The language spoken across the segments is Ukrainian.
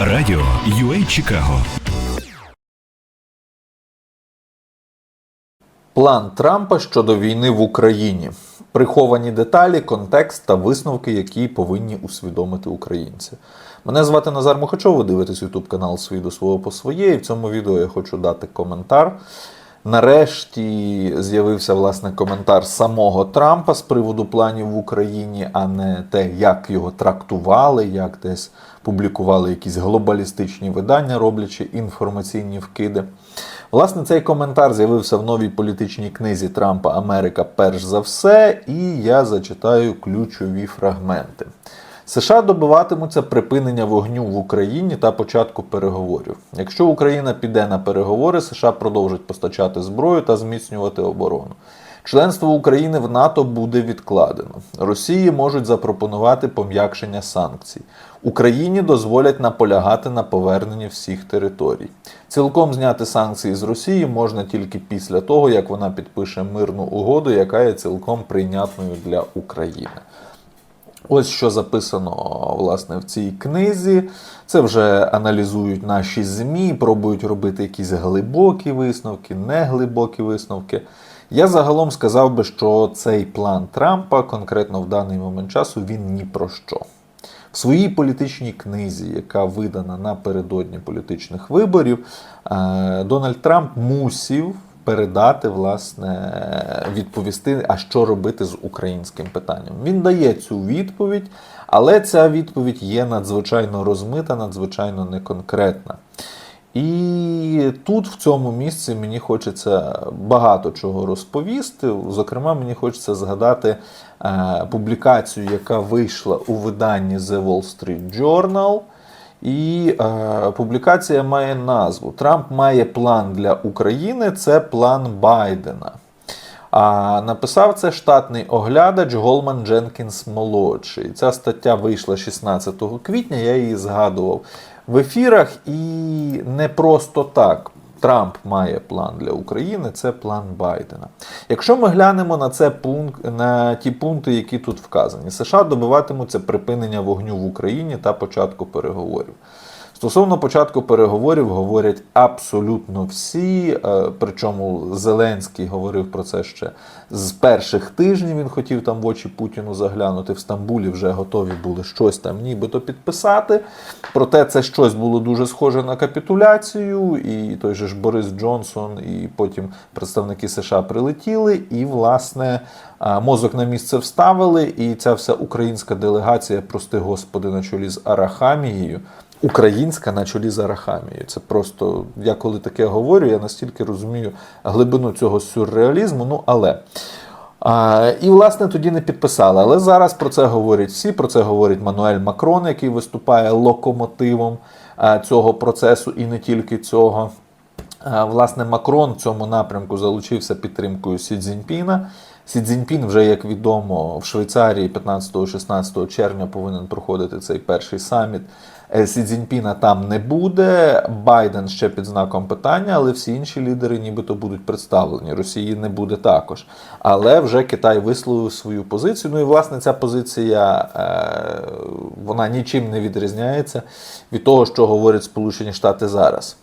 Радіо UA Чикаго. План Трампа щодо війни в Україні. Приховані деталі, контекст та висновки, які повинні усвідомити українці. Мене звати Назар Мухачов, ви дивитесь YouTube канал «Свій до свого по своє. І в цьому відео я хочу дати коментар. Нарешті з'явився власне коментар самого Трампа з приводу планів в Україні, а не те, як його трактували, як десь публікували якісь глобалістичні видання, роблячи інформаційні вкиди. Власне, цей коментар з'явився в новій політичній книзі Трампа Америка перш за все, і я зачитаю ключові фрагменти. США добиватимуться припинення вогню в Україні та початку переговорів. Якщо Україна піде на переговори, США продовжать постачати зброю та зміцнювати оборону. Членство України в НАТО буде відкладено. Росії можуть запропонувати пом'якшення санкцій. Україні дозволять наполягати на поверненні всіх територій. Цілком зняти санкції з Росії можна тільки після того, як вона підпише мирну угоду, яка є цілком прийнятною для України. Ось що записано власне в цій книзі. Це вже аналізують наші ЗМІ, пробують робити якісь глибокі висновки, неглибокі висновки. Я загалом сказав би, що цей план Трампа, конкретно в даний момент часу, він ні про що. В своїй політичній книзі, яка видана напередодні політичних виборів, е, Дональд Трамп мусів передати, власне, відповісти, а що робити з українським питанням. Він дає цю відповідь, але ця відповідь є надзвичайно розмита, надзвичайно неконкретна. І тут, в цьому місці, мені хочеться багато чого розповісти. Зокрема, мені хочеться згадати е, публікацію, яка вийшла у виданні The Wall Street Journal. І е, публікація має назву Трамп має план для України. Це план Байдена. А написав це штатний оглядач Голман Дженкінс молодший. Ця стаття вийшла 16 квітня. Я її згадував в ефірах, і не просто так. Трамп має план для України, це план Байдена. Якщо ми глянемо на це пункт, на ті пункти, які тут вказані, США добиватимуться припинення вогню в Україні та початку переговорів. Стосовно початку переговорів говорять абсолютно всі. е, Причому Зеленський говорив про це ще з перших тижнів. Він хотів там в очі Путіну заглянути. В Стамбулі вже готові були щось там нібито підписати. Проте це щось було дуже схоже на капітуляцію. І той же ж Борис Джонсон, і потім представники США прилетіли. І, власне, мозок на місце вставили. І ця вся українська делегація, прости господи, на чолі з Арахамією. Українська на чолі з Арахамією. Це просто я коли таке говорю, я настільки розумію глибину цього сюрреалізму. Ну але. А, і, власне, тоді не підписали. Але зараз про це говорять всі. Про це говорить Мануель Макрон, який виступає локомотивом а, цього процесу, і не тільки цього. А, Власне, Макрон в цьому напрямку залучився підтримкою Сі Цзіньпіна. Сі Цзіньпін вже, як відомо, в Швейцарії 15-16 червня повинен проходити цей перший саміт. Е, Сі Цзіньпіна там не буде. Байден ще під знаком питання, але всі інші лідери нібито будуть представлені. Росії не буде також. Але вже Китай висловив свою позицію. Ну і власне ця позиція е, вона нічим не відрізняється від того, що говорять Сполучені Штати зараз.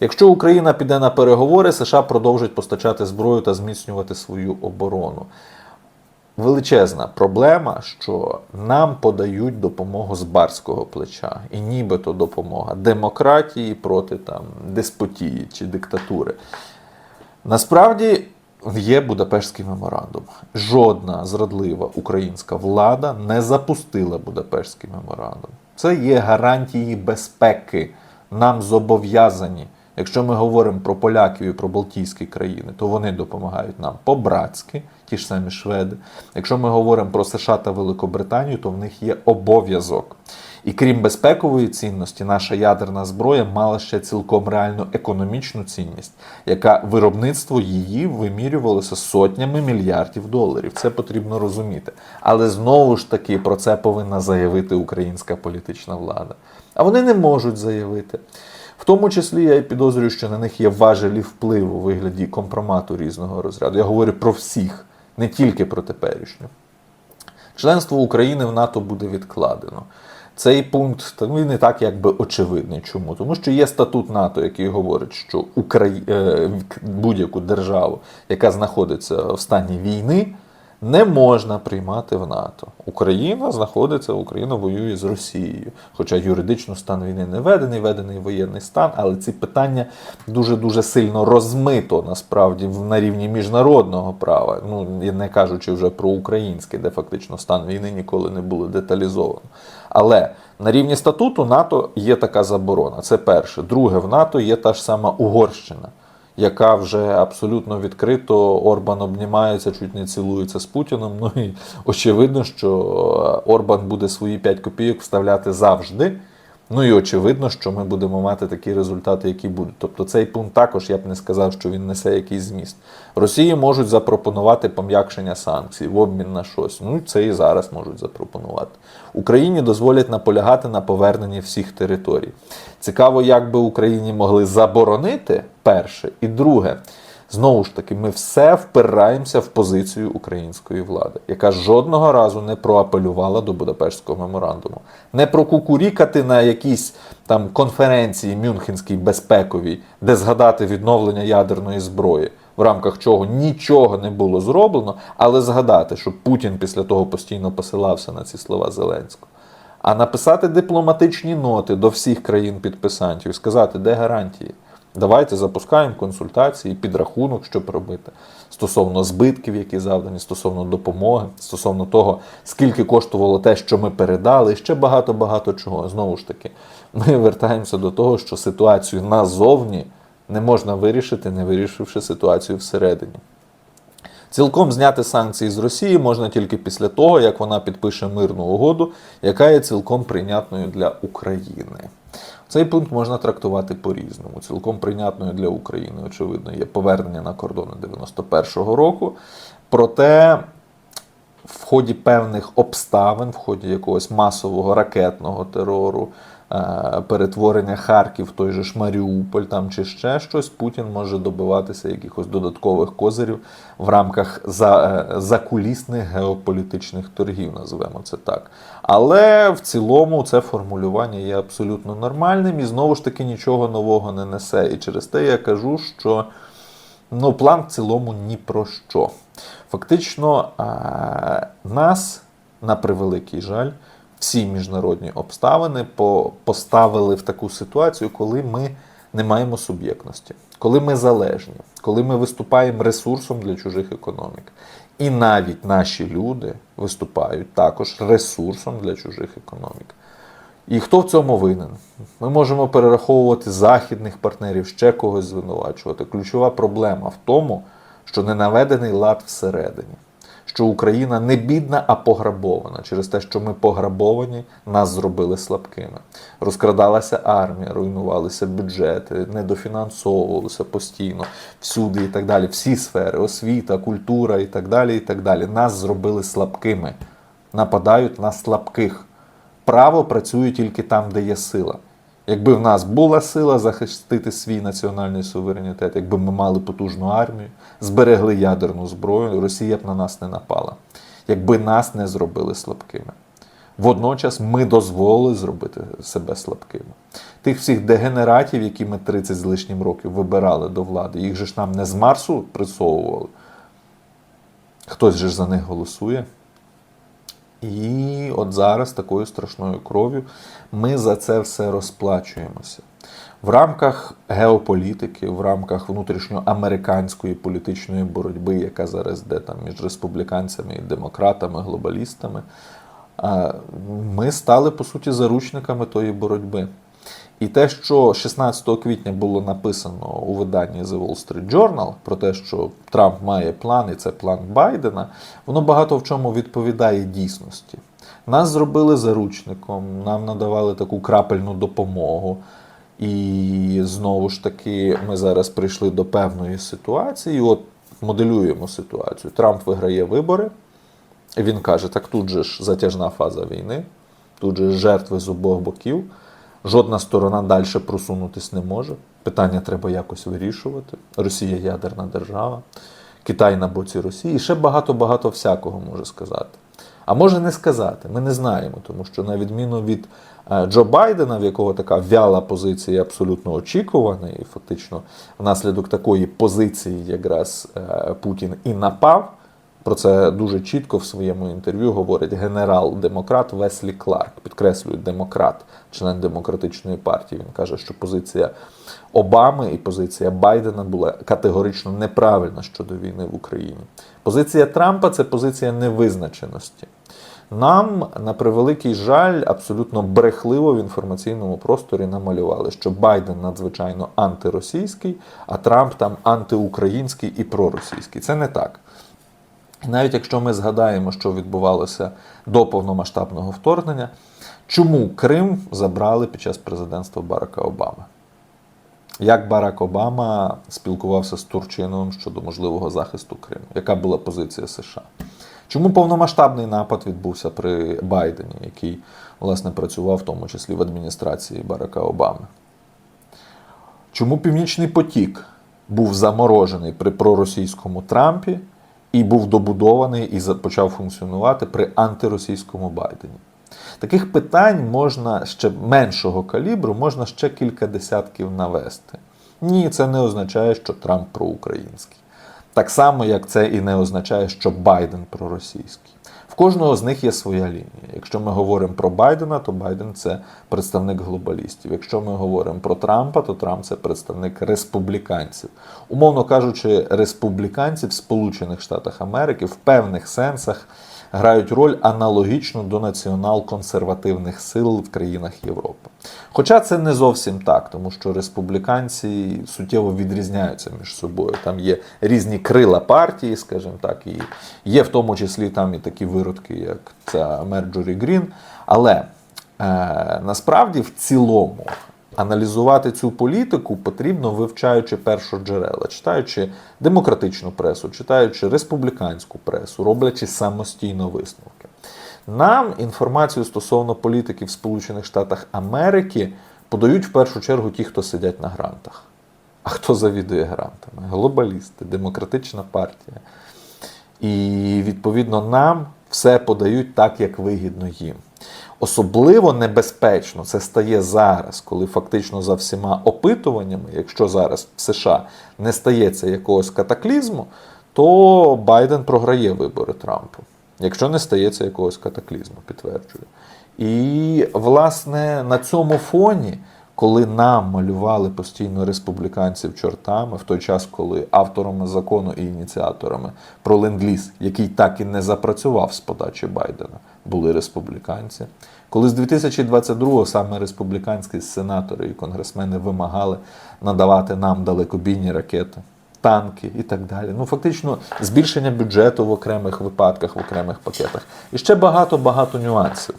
Якщо Україна піде на переговори, США продовжать постачати зброю та зміцнювати свою оборону. Величезна проблема, що нам подають допомогу з барського плеча, і нібито допомога демократії проти там деспотії чи диктатури. Насправді є Будапештський меморандум. Жодна зрадлива українська влада не запустила Будапештський меморандум. Це є гарантії безпеки. Нам зобов'язані. Якщо ми говоримо про поляків і про Балтійські країни, то вони допомагають нам по-братськи, ті ж самі шведи. Якщо ми говоримо про США та Великобританію, то в них є обов'язок. І крім безпекової цінності, наша ядерна зброя мала ще цілком реальну економічну цінність, яка виробництво її вимірювалося сотнями мільярдів доларів. Це потрібно розуміти. Але знову ж таки про це повинна заявити українська політична влада. А вони не можуть заявити. В тому числі я і підозрюю, що на них є важелі впливу у вигляді компромату різного розряду. Я говорю про всіх, не тільки про теперішню. Членство України в НАТО буде відкладено. Цей пункт ну, не так якби очевидний. Чому? Тому що є статут НАТО, який говорить, що Украї... е, будь-яку державу, яка знаходиться в стані війни, не можна приймати в НАТО. Україна знаходиться, Україна воює з Росією. Хоча юридично стан війни не введений, введений воєнний стан, але ці питання дуже дуже сильно розмито насправді на рівні міжнародного права. Ну не кажучи вже про українське, де фактично стан війни ніколи не було деталізовано. Але на рівні статуту НАТО є така заборона. Це перше. Друге, в НАТО є та ж сама Угорщина яка вже абсолютно відкрито Орбан обнімається, чуть не цілується з Путіним. Ну і очевидно, що Орбан буде свої 5 копійок вставляти завжди. Ну і очевидно, що ми будемо мати такі результати, які будуть. Тобто цей пункт також я б не сказав, що він несе якийсь зміст. Росії можуть запропонувати пом'якшення санкцій в обмін на щось. Ну це і зараз можуть запропонувати. Україні дозволять наполягати на поверненні всіх територій. Цікаво, як би Україні могли заборонити перше, і друге. Знову ж таки, ми все впираємося в позицію української влади, яка жодного разу не проапелювала до Будапештського меморандуму, не прокукурікати на якійсь там конференції Мюнхенській безпековій, де згадати відновлення ядерної зброї, в рамках чого нічого не було зроблено, але згадати, що Путін після того постійно посилався на ці слова Зеленського. А написати дипломатичні ноти до всіх країн-підписантів і сказати, де гарантії. Давайте запускаємо консультації, підрахунок, щоб робити стосовно збитків, які завдані, стосовно допомоги, стосовно того, скільки коштувало те, що ми передали, і ще багато-багато чого. Знову ж таки, ми вертаємося до того, що ситуацію назовні не можна вирішити, не вирішивши ситуацію всередині. Цілком зняти санкції з Росії можна тільки після того, як вона підпише мирну угоду, яка є цілком прийнятною для України. Цей пункт можна трактувати по-різному. Цілком прийнятною для України, очевидно, є повернення на кордони 91-го року. Проте в ході певних обставин, в ході якогось масового ракетного терору, перетворення Харків той же ж Маріуполь там чи ще щось, Путін може добиватися якихось додаткових козирів в рамках за, е, закулісних геополітичних торгів, називаємо це так. Але в цілому це формулювання є абсолютно нормальним і знову ж таки нічого нового не несе. І через те я кажу, що ну, план в цілому ні про що. Фактично, а, нас, на превеликий жаль, всі міжнародні обставини поставили в таку ситуацію, коли ми не маємо суб'єктності, коли ми залежні, коли ми виступаємо ресурсом для чужих економік. І навіть наші люди виступають також ресурсом для чужих економік. І хто в цьому винен? Ми можемо перераховувати західних партнерів, ще когось звинувачувати. Ключова проблема в тому, що не наведений лад всередині, що Україна не бідна, а пограбована. Через те, що ми пограбовані, нас зробили слабкими. Розкрадалася армія, руйнувалися бюджети, недофінансовувалися постійно, всюди і так далі. Всі сфери, освіта, культура і так далі. і так далі. Нас зробили слабкими. Нападають на слабких. Право працює тільки там, де є сила. Якби в нас була сила захистити свій національний суверенітет, якби ми мали потужну армію, зберегли ядерну зброю, Росія б на нас не напала. Якби нас не зробили слабкими. Водночас ми дозволили зробити себе слабкими. Тих всіх дегенератів, які ми 30 з лишнім років вибирали до влади, їх же ж нам не з Марсу присовували. Хтось же ж за них голосує. І от зараз такою страшною кров'ю ми за це все розплачуємося. В рамках геополітики, в рамках внутрішньоамериканської політичної боротьби, яка зараз йде там між республіканцями і демократами, глобалістами, ми стали по суті заручниками тої боротьби. І те, що 16 квітня було написано у виданні The Wall Street Journal про те, що Трамп має план, і це план Байдена, воно багато в чому відповідає дійсності. Нас зробили заручником, нам надавали таку крапельну допомогу. І знову ж таки, ми зараз прийшли до певної ситуації. От моделюємо ситуацію. Трамп виграє вибори. Він каже: так тут же ж затяжна фаза війни, тут же жертви з обох боків. Жодна сторона далі просунутись не може. Питання треба якось вирішувати. Росія ядерна держава, Китай на боці Росії. І ще багато-багато всякого може сказати. А може не сказати, ми не знаємо, тому що на відміну від е, Джо Байдена, в якого така вяла позиція абсолютно очікувана, і фактично внаслідок такої позиції якраз е, Путін і напав. Про це дуже чітко в своєму інтерв'ю говорить генерал-демократ Веслі Кларк. Підкреслюю, демократ, член демократичної партії. Він каже, що позиція Обами і позиція Байдена була категорично неправильна щодо війни в Україні. Позиція Трампа це позиція невизначеності. Нам, на превеликий жаль, абсолютно брехливо в інформаційному просторі намалювали, що Байден надзвичайно антиросійський, а Трамп там антиукраїнський і проросійський. Це не так. І навіть якщо ми згадаємо, що відбувалося до повномасштабного вторгнення, чому Крим забрали під час президентства Барака Обами? Як Барак Обама спілкувався з Турчиновим щодо можливого захисту Криму? Яка була позиція США? Чому повномасштабний напад відбувся при Байдені, який власне працював в тому числі в адміністрації Барака Обами? Чому Північний потік був заморожений при проросійському Трампі і був добудований і почав функціонувати при антиросійському Байдені? Таких питань можна ще меншого калібру, можна ще кілька десятків навести. Ні, це не означає, що Трамп проукраїнський. Так само, як це і не означає, що Байден проросійський. Кожного з них є своя лінія. Якщо ми говоримо про Байдена, то Байден це представник глобалістів. Якщо ми говоримо про Трампа, то Трамп це представник республіканців. Умовно кажучи, республіканці в Сполучених Штатах Америки в певних сенсах грають роль аналогічну до націонал-консервативних сил в країнах Європи. Хоча це не зовсім так, тому що республіканці суттєво відрізняються між собою. Там є різні крила партії, скажімо так, і є в тому числі там і такі виродки, як ця Мерджорі Грін. Але е, насправді в цілому аналізувати цю політику потрібно вивчаючи першоджерела, читаючи демократичну пресу, читаючи республіканську пресу, роблячи самостійно висновки. Нам інформацію стосовно політики в Сполучених Штатах Америки подають в першу чергу ті, хто сидять на грантах. А хто завідує грантами? Глобалісти, демократична партія. І відповідно нам все подають так, як вигідно їм. Особливо небезпечно це стає зараз, коли фактично за всіма опитуваннями, якщо зараз в США не стається якогось катаклізму, то Байден програє вибори Трампу. Якщо не стається якогось катаклізму, підтверджую. І, власне, на цьому фоні, коли нам малювали постійно республіканців чортами, в той час, коли авторами закону і ініціаторами про ленд-ліз, який так і не запрацював з подачі Байдена, були республіканці. Коли з 2022-го саме республіканські сенатори і конгресмени вимагали надавати нам далекобійні ракети, танки і так далі. Ну, фактично, збільшення бюджету в окремих випадках, в окремих пакетах. І ще багато-багато нюансів.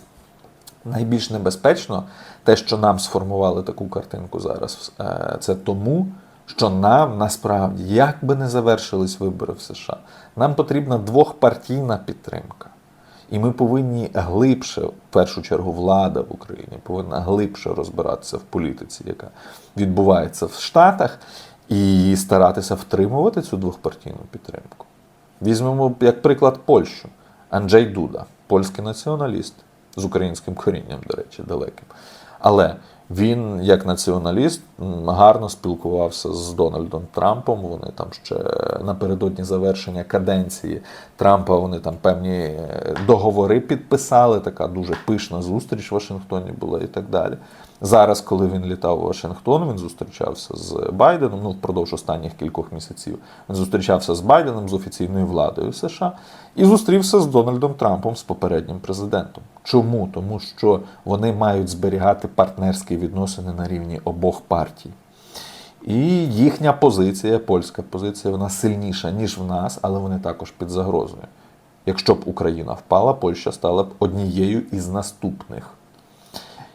Найбільш небезпечно те, що нам сформували таку картинку зараз, е, це тому, що нам насправді, як би не завершились вибори в США, нам потрібна двохпартійна підтримка. І ми повинні глибше, в першу чергу, влада в Україні повинна глибше розбиратися в політиці, яка відбувається в Штатах, і старатися втримувати цю двохпартійну підтримку. Візьмемо як приклад Польщу. Анджей Дуда, польський націоналіст з українським корінням, до речі, далеким. Але він, як націоналіст, гарно спілкувався з Дональдом Трампом. Вони там ще напередодні завершення каденції Трампа вони там певні е, договори підписали. Така дуже пишна зустріч в Вашингтоні була і так далі. Зараз, коли він літав у Вашингтон, він зустрічався з Байденом. Ну, впродовж останніх кількох місяців він зустрічався з Байденом з офіційною владою США і зустрівся з Дональдом Трампом з попереднім президентом. Чому? Тому що вони мають зберігати партнерські відносини на рівні обох партій. І їхня позиція, польська позиція, вона сильніша, ніж в нас, але вони також під загрозою. Якщо б Україна впала, Польща стала б однією із наступних.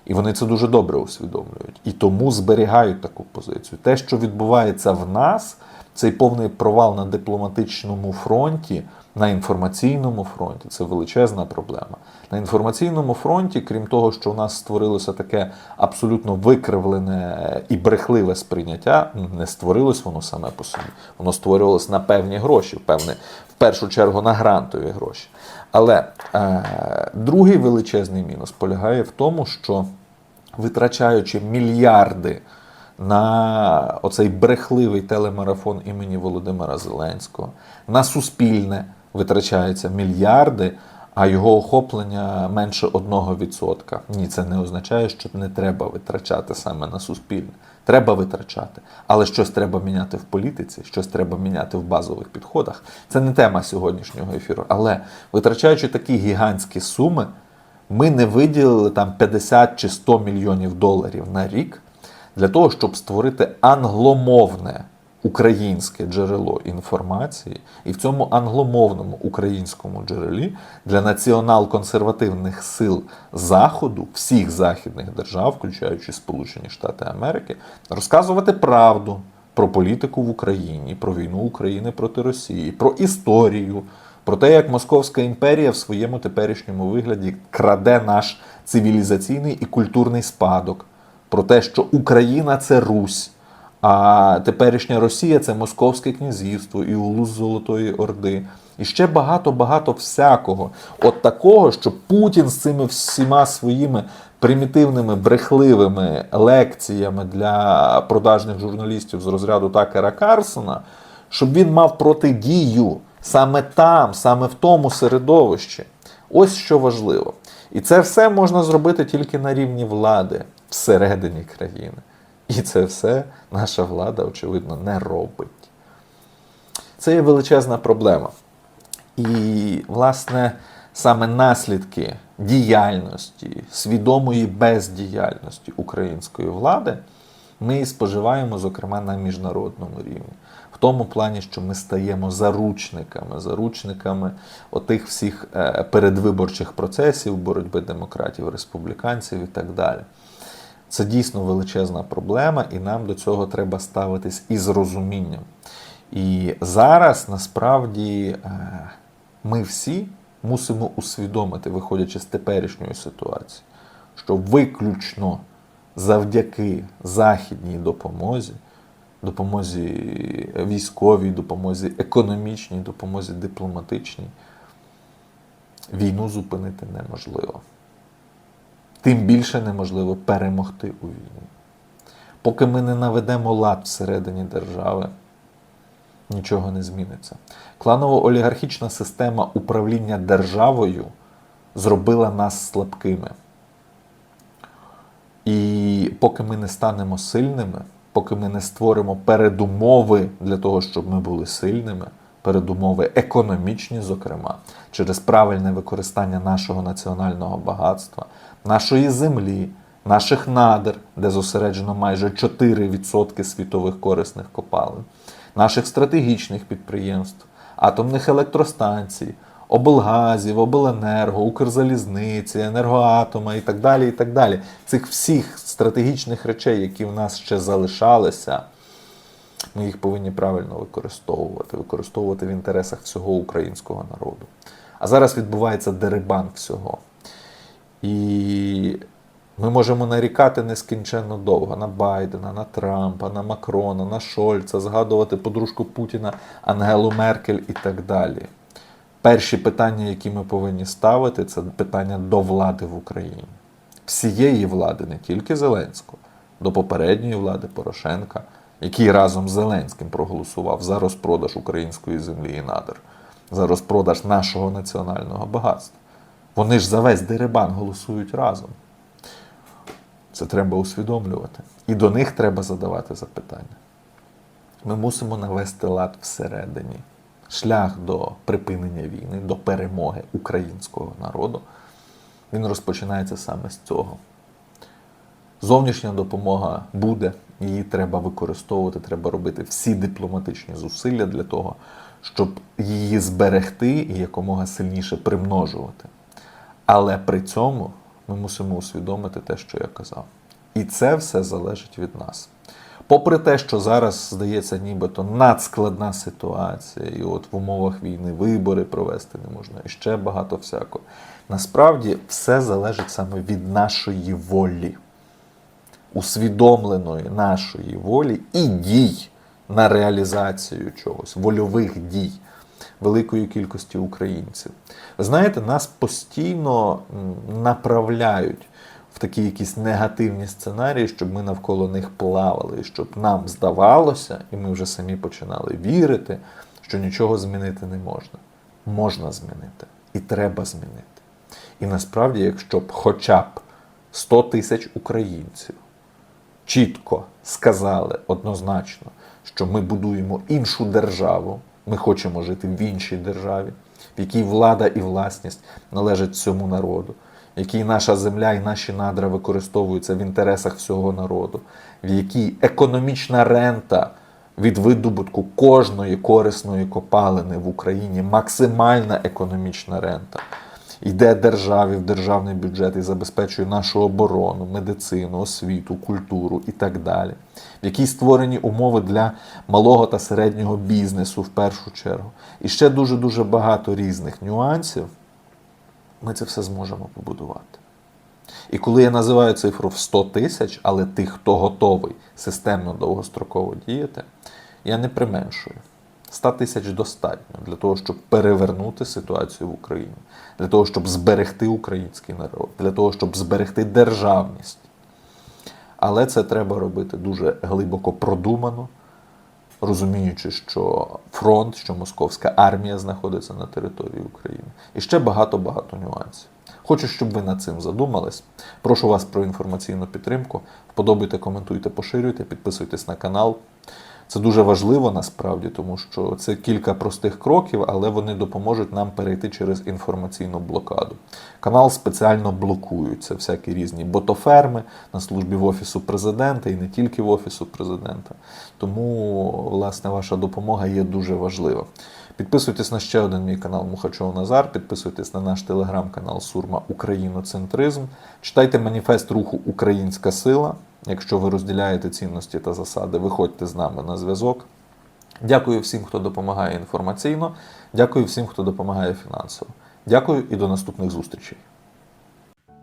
І вони це дуже добре усвідомлюють. І тому зберігають таку позицію. Те, що відбувається в нас, цей повний провал на дипломатичному фронті, на інформаційному фронті це величезна проблема. На інформаційному фронті, крім того, що у нас створилося таке абсолютно викривлене і брехливе сприйняття, не створилось воно саме по собі. Воно створювалося на певні гроші, певне, в першу чергу на грантові гроші. Але е, другий величезний мінус полягає в тому, що витрачаючи мільярди на оцей брехливий телемарафон імені Володимира Зеленського, на суспільне витрачаються мільярди, а його охоплення менше 1%. Ні, це не означає, що не треба витрачати саме на суспільне. Треба витрачати, але щось треба міняти в політиці, щось треба міняти в базових підходах. Це не тема сьогоднішнього ефіру. Але витрачаючи такі гігантські суми, ми не виділили там 50 чи 100 мільйонів доларів на рік для того, щоб створити англомовне українське джерело інформації, і в цьому англомовному українському джерелі для націонал-консервативних сил Заходу, всіх західних держав, включаючи Сполучені Штати Америки, розказувати правду про політику в Україні, про війну України проти Росії, про історію, про те, як Московська імперія в своєму теперішньому вигляді краде наш цивілізаційний і культурний спадок, про те, що Україна це Русь. А теперішня Росія це Московське князівство і улус Золотої Орди. І ще багато-багато всякого. От такого, що Путін з цими всіма своїми примітивними брехливими лекціями для продажних журналістів з розряду Такера Карсона, щоб він мав протидію саме там, саме в тому середовищі. Ось що важливо. І це все можна зробити тільки на рівні влади всередині країни. І це все наша влада, очевидно, не робить. Це є величезна проблема. І, власне, саме наслідки діяльності, свідомої бездіяльності української влади ми і споживаємо, зокрема, на міжнародному рівні. В тому плані, що ми стаємо заручниками, заручниками отих всіх е, передвиборчих процесів, боротьби демократів, республіканців і так далі. Це дійсно величезна проблема, і нам до цього треба ставитись із розумінням. І зараз насправді е, ми всі мусимо усвідомити, виходячи з теперішньої ситуації, що виключно завдяки західній допомозі, допомозі військовій, допомозі економічній, допомозі дипломатичній, війну зупинити неможливо тим більше неможливо перемогти у війні. Поки ми не наведемо лад всередині держави, нічого не зміниться. Кланово-олігархічна система управління державою зробила нас слабкими. І поки ми не станемо сильними, поки ми не створимо передумови для того, щоб ми були сильними, передумови економічні, зокрема, через правильне використання нашого національного багатства, нашої землі, наших надр, де зосереджено майже 4% світових корисних копалин, наших стратегічних підприємств, атомних електростанцій, облгазів, обленерго, Укрзалізниці, енергоатома і так далі. і так далі. Цих всіх стратегічних речей, які в нас ще залишалися. Ми їх повинні правильно використовувати, використовувати в інтересах всього українського народу. А зараз відбувається дерибан всього. І ми можемо нарікати нескінченно довго на Байдена, на Трампа, на Макрона, на Шольца, згадувати подружку Путіна Ангелу Меркель і так далі. Перші питання, які ми повинні ставити, це питання до влади в Україні. Всієї влади, не тільки Зеленського, до попередньої влади Порошенка, який разом з Зеленським проголосував за розпродаж української землі і надр, за розпродаж нашого національного багатства. Вони ж за весь дерибан голосують разом. Це треба усвідомлювати. І до них треба задавати запитання. Ми мусимо навести лад всередині. Шлях до припинення війни, до перемоги українського народу. Він розпочинається саме з цього. Зовнішня допомога буде, її треба використовувати, треба робити всі дипломатичні зусилля для того, щоб її зберегти і якомога сильніше примножувати. Але при цьому ми мусимо усвідомити те, що я казав. І це все залежить від нас. Попри те, що зараз здається, нібито надскладна ситуація, і от в умовах війни вибори провести не можна, і ще багато всякого. Насправді все залежить саме від нашої волі, усвідомленої нашої волі і дій на реалізацію чогось, вольових дій. Великої кількості українців. Знаєте, нас постійно направляють в такі якісь негативні сценарії, щоб ми навколо них плавали, щоб нам здавалося, і ми вже самі починали вірити, що нічого змінити не можна. Можна змінити і треба змінити. І насправді, якщо б хоча б 100 тисяч українців чітко сказали однозначно, що ми будуємо іншу державу, ми хочемо жити в іншій державі, в якій влада і власність належать цьому народу, в якій наша земля і наші надра використовуються в інтересах всього народу, в якій економічна рента від видобутку кожної корисної копалини в Україні, максимальна економічна рента йде державі в державний бюджет і забезпечує нашу оборону, медицину, освіту, культуру і так далі, в якій створені умови для малого та середнього бізнесу в першу чергу. І ще дуже дуже багато різних нюансів. Ми це все зможемо побудувати. І коли я називаю цифру в 100 тисяч, але тих, хто готовий системно довгостроково діяти, я не применшую. 100 тисяч достатньо для того, щоб перевернути ситуацію в Україні, для того, щоб зберегти український народ, для того, щоб зберегти державність. Але це треба робити дуже глибоко продумано, розуміючи, що фронт, що московська армія знаходиться на території України. І ще багато-багато нюансів. Хочу, щоб ви над цим задумались. Прошу вас про інформаційну підтримку. Вподобайте, коментуйте, поширюйте, підписуйтесь на канал. Це дуже важливо насправді, тому що це кілька простих кроків, але вони допоможуть нам перейти через інформаційну блокаду. Канал спеціально блокуються, всякі різні ботоферми на службі в Офісу президента і не тільки в Офісу президента. Тому, власне, ваша допомога є дуже важлива. Підписуйтесь на ще один мій канал Мухачов Назар, підписуйтесь на наш телеграм-канал Сурма Україноцентризм. Читайте маніфест руху Українська сила. Якщо ви розділяєте цінності та засади, виходьте з нами на зв'язок. Дякую всім, хто допомагає інформаційно. Дякую всім, хто допомагає фінансово. Дякую і до наступних зустрічей.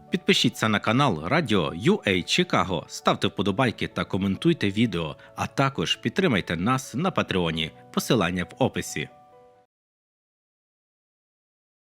Підпишіться на канал Радіо UA Чикаго, ставте вподобайки та коментуйте відео, а також підтримайте нас на Патреоні. Посилання в описі.